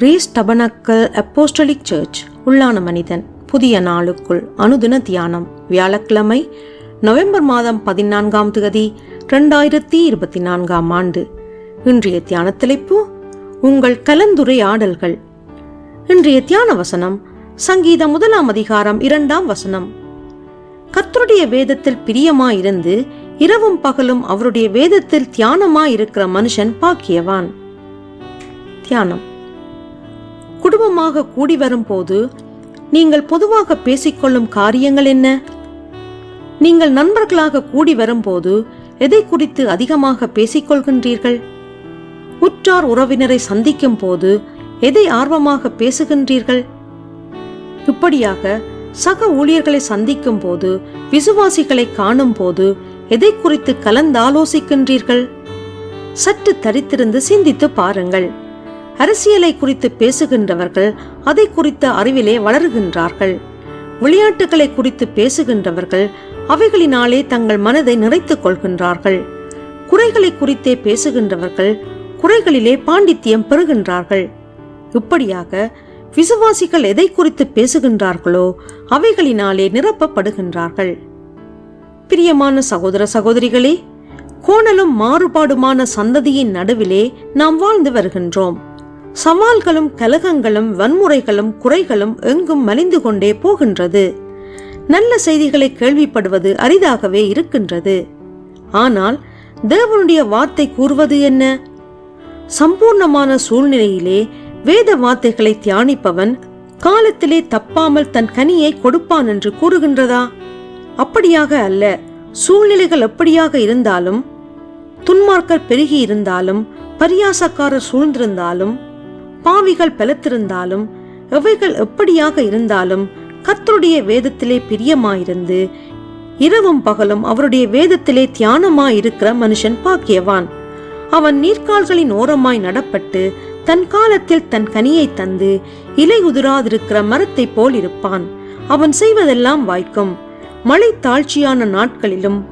Grace tabernacle apostolic search உள்ளான மனிதன் புதிய நாளுக்குள் அனுதின தியானம் வியாழக்கிழமை நவம்பர் மாதம் பதினான்காம் தேதி ரெண்டாயிரத்தி இருபத்தி நான்காம் ஆண்டு. இன்றைய தியான தலைப்பு உங்கள் கலந்துரையாடல்கள். இன்றைய தியான வசனம் சங்கீத முதலாம் அதிகாரம் இரண்டாம் வசனம். கத்தருடைய வேதத்தில் பிரியமாயிருந்து இரவும் பகலும் அவருடைய வேதத்தில் தியானமாயிருக்கிற மனுஷன் பாக்கியவான். தியானம். குடும்பமாக கூடி வரும்போது நீங்கள் பொதுவாக பேசிக்கொள்ளும் காரியங்கள் என்ன? நீங்கள் நண்பர்களாக கூடி வரும்போது எதை குறித்து அதிகமாக பேசிக்கொள்கின்றீர்கள்? உற்றார் உறவினரை சந்திக்கும் போது எதை ஆர்வமாக பேசுகின்றீர்கள்? இப்படியாக சக ஊழியர்களை சந்திக்கும் போது விசுவாசிகளை காணும் போது எதை குறித்து கலந்தாலோசிக்கின்றீர்கள்? சற்று தரித்திருந்து சிந்தித்து பாருங்கள். அரசியலை குறித்து பேசுகின்றவர்கள் அதை குறித்த அறிவிலே வளருகின்றார்கள். விளையாட்டுகளை குறித்து பேசுகின்றவர்கள் அவைகளினாலே தங்கள் மனதை நிறைத்துக் கொள்கின்றார்கள். குறைகளை குறித்தே பேசுகின்றவர்கள் குறைகளிலே பாண்டித்தியம் பெறுகின்றார்கள். இப்படியாக விசுவாசிகள் எதை குறித்து பேசுகின்றார்களோ அவைகளினாலே நிரப்பப்படுகின்றார்கள். பிரியமான சகோதர சகோதரிகளே கோணலும் மாறுபாடுமான சந்ததியின் நடுவிலே நாம் வாழ்ந்து வருகின்றோம். சவால்களும் கலகங்களும் வன்முறைகளும் குறைகளும் எங்கும் மலிந்து கொண்டே போகின்றது. நல்ல செய்திகளை கேள்விப்படுவது அரிதாகவே இருக்கின்றது. ஆனால் தேவனுடைய வார்த்தை கூறுவது என்ன? சம்பூர்ணமான சூழ்நிலையிலே வேத வார்த்தைகளை தியானிப்பவன் காலத்திலே தப்பாமல் தன் கனியை கொடுப்பான் என்று கூறுகின்றதா? அப்படியாக அல்ல. சூழ்நிலைகள் எப்படியாக இருந்தாலும் துன்மார்க்கர் பெருகி இருந்தாலும் பரியாசக்காரர் சூழ்ந்திருந்தாலும் பாவிகள் பெலத்திருந்தாலும் எவைகள் எப்படியாக இருந்தாலும் கத்தருடைய வேதத்திலே பிரியமாயிருந்து இரவும் பகலும் அவருடைய வேதத்திலே தியானமாயிருக்கிற மனுஷன் பாக்கியவான். அவன் நீர்க்கால்களின் ஓரமாய் நடப்பட்டு தன் காலத்தில் தன் கனியை தந்து இலை உதிராதிருக்கிற மரத்தைப் போல் இருப்பான். அவன் செய்வதெல்லாம் வாய்க்கும். மழை தாழ்ச்சியான நாட்களிலும்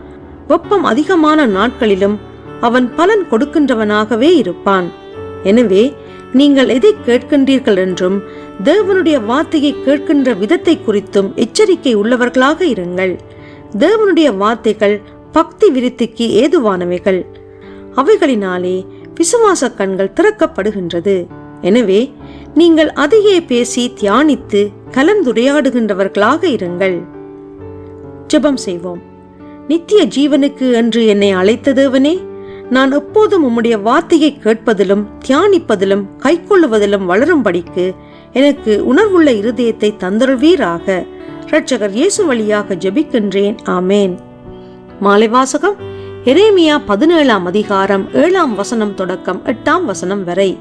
வெப்பம் அதிகமான நாட்களிலும் அவன் பலன் கொடுக்கின்றவனாகவே இருப்பான். எனவே நீங்கள் எதை கேட்கின்றீர்கள் என்றும் தேவனுடைய வார்த்தையை கேட்கின்ற விதத்தை குறித்தும் எச்சரிக்கை உள்ளவர்களாக இருங்கள். தேவனுடைய வார்த்தைகள் பக்தி விருத்திக்கு ஏதுவானவைகள். அவைகளினாலே விசுவாச கண்கள் திறக்கப்படுகின்றது. எனவே நீங்கள் அதையே பேசி தியானித்து கலந்துரையாடுகின்றவர்களாக இருங்கள். ஜெபம் செய்வோம். நித்திய ஜீவனுக்கு என்று என்னை அழைத்த தேவனே நான் எப்போதும் உம்முடைய வார்த்தையை கேட்பதிலும் தியானிப்பதிலும் கைக்கொள்ளுவதிலும் வளரும்படிக்கு எனக்கு உணர்வுள்ள இருதயத்தை தந்தருள்வீராக. இரட்சகர் இயேசு வழியாக ஜெபிக்கின்றேன். ஆமேன். மாலை வாசகம். எரேமியா பதினேழாம் அதிகாரம் ஏழாம் வசனம் தொடக்கம் எட்டாம் வசனம் வரை.